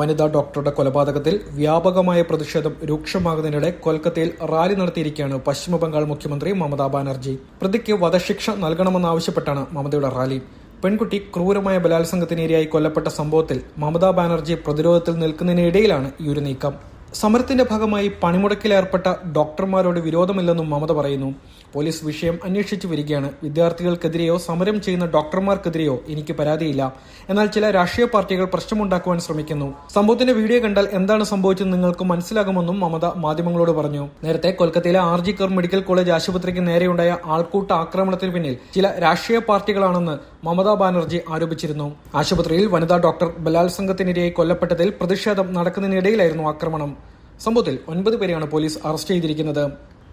വനിതാ ഡോക്ടറുടെ കൊലപാതകത്തിൽ വ്യാപകമായ പ്രതിഷേധം രൂക്ഷമാകുന്നതിനിടെ കൊൽക്കത്തയിൽ റാലി നടത്തിയിരിക്കുകയാണ് പശ്ചിമബംഗാൾ മുഖ്യമന്ത്രി മമതാ ബാനർജി. പ്രതിക്ക് വധശിക്ഷ നൽകണമെന്നാവശ്യപ്പെട്ടാണ് മമതയുടെ റാലി. പെൺകുട്ടി ക്രൂരമായ ബലാത്സംഗത്തിനിരയായി കൊല്ലപ്പെട്ട സംഭവത്തിൽ മമതാ ബാനർജി പ്രതിരോധത്തിൽ നിൽക്കുന്നതിനിടയിലാണ് ഈ ഒരു നീക്കം. സമരത്തിന്റെ ഭാഗമായി പണിമുടക്കിൽ ഏർപ്പെട്ട ഡോക്ടർമാരോട് വിരോധമില്ലെന്നും മമത പറയുന്നു. പോലീസ് വിഷയം അന്വേഷിച്ചു വരികയാണ്. വിദ്യാർത്ഥികൾക്കെതിരെയോ സമരം ചെയ്യുന്ന ഡോക്ടർമാർക്കെതിരെയോ എനിക്ക് പരാതിയില്ല. എന്നാൽ ചില രാഷ്ട്രീയ പാർട്ടികൾ പ്രശ്നമുണ്ടാക്കുവാൻ ശ്രമിക്കുന്നു. സംഭവത്തിന്റെ വീഡിയോ കണ്ടാൽ എന്താണ് സംഭവിച്ചത് നിങ്ങൾക്ക് മനസ്സിലാകുമെന്നും മമത മാധ്യമങ്ങളോട് പറഞ്ഞു. നേരത്തെ കൊൽക്കത്തയിലെ ആർജി കർ മെഡിക്കൽ കോളേജ് ആശുപത്രിക്ക് നേരെയുണ്ടായ ആൾക്കൂട്ട ആക്രമണത്തിന് പിന്നിൽ ചില രാഷ്ട്രീയ പാർട്ടികളാണെന്ന് മമതാ ബാനർജി ആരോപിച്ചിരുന്നു. ആശുപത്രിയിൽ വനിതാ ഡോക്ടർ ബലാത്സംഗത്തിനിരയായി കൊല്ലപ്പെട്ടതിൽ പ്രതിഷേധം നടക്കുന്നതിനിടയിലായിരുന്നു ആക്രമണം. സംഭവത്തിൽ ഒൻപത് പേരെയാണ് പോലീസ് അറസ്റ്റ് ചെയ്തിരിക്കുന്നത്.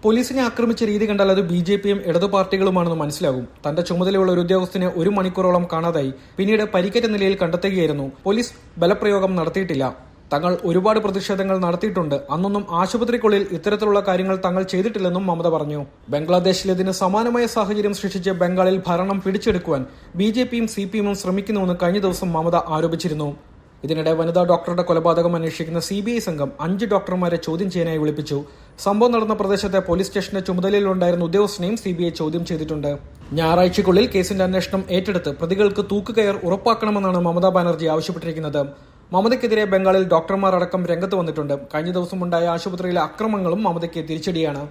പോലീസിനെ ആക്രമിച്ച രീതി കണ്ടാൽ അത് ബി ജെ പിയും ഇടതു പാർട്ടികളുമാണെന്ന് മനസ്സിലാകും. തന്റെ ചുമതലയുള്ള ഒരു ഉദ്യോഗസ്ഥനെ ഒരു മണിക്കൂറോളം കാണാതായി. പിന്നീട് പരിക്കേറ്റ നിലയിൽ കണ്ടെത്തുകയായിരുന്നു. പോലീസ് ബലപ്രയോഗം നടത്തിയിട്ടില്ല. തങ്ങൾ ഒരുപാട് പ്രതിഷേധങ്ങൾ നടത്തിയിട്ടുണ്ട്. അന്നൊന്നും ആശുപത്രിക്കുള്ളിൽ ഇത്തരത്തിലുള്ള കാര്യങ്ങൾ തങ്ങൾ ചെയ്തിട്ടില്ലെന്നും മമത പറഞ്ഞു. ബംഗ്ലാദേശിലേതിന് സമാനമായ സാഹചര്യം സൃഷ്ടിച്ച് ബംഗാളിൽ ഭരണം പിടിച്ചെടുക്കുവാൻ ബി ജെ പിയും സി പി എമ്മും ശ്രമിക്കുന്നുവെന്ന് കഴിഞ്ഞ ദിവസം മമത ആരോപിച്ചിരുന്നു. ഇതിനിടെ വനിതാ ഡോക്ടറുടെ കൊലപാതകം അന്വേഷിക്കുന്ന സി ബി ഐ സംഘം അഞ്ച് ഡോക്ടർമാരെ ചോദ്യം ചെയ്യാനായി വിളിപ്പിച്ചു. സംഭവം നടന്ന പ്രദേശത്തെ പോലീസ് സ്റ്റേഷന്റെ ചുമതലയിലുണ്ടായിരുന്ന ഉദ്യോഗസ്ഥനെയും സി ബി ഐ ചോദ്യം ചെയ്തിട്ടുണ്ട്. ഞായറാഴ്ചയ്ക്കുള്ളിൽ കേസിന്റെ അന്വേഷണം ഏറ്റെടുത്ത് പ്രതികൾക്ക് തൂക്കുകയർ ഉറപ്പാക്കണമെന്നാണ് മമതാ ബാനർജി ആവശ്യപ്പെട്ടിരിക്കുന്നത്. മമതയ്ക്കെതിരെ ബംഗാളിൽ ഡോക്ടർമാർ അടക്കം രംഗത്ത് വന്നിട്ടുണ്ട്. കഴിഞ്ഞ ദിവസം ഉണ്ടായ ആശുപത്രിയിലെ അക്രമങ്ങളും മമതയ്ക്ക് തിരിച്ചടിയാണ്.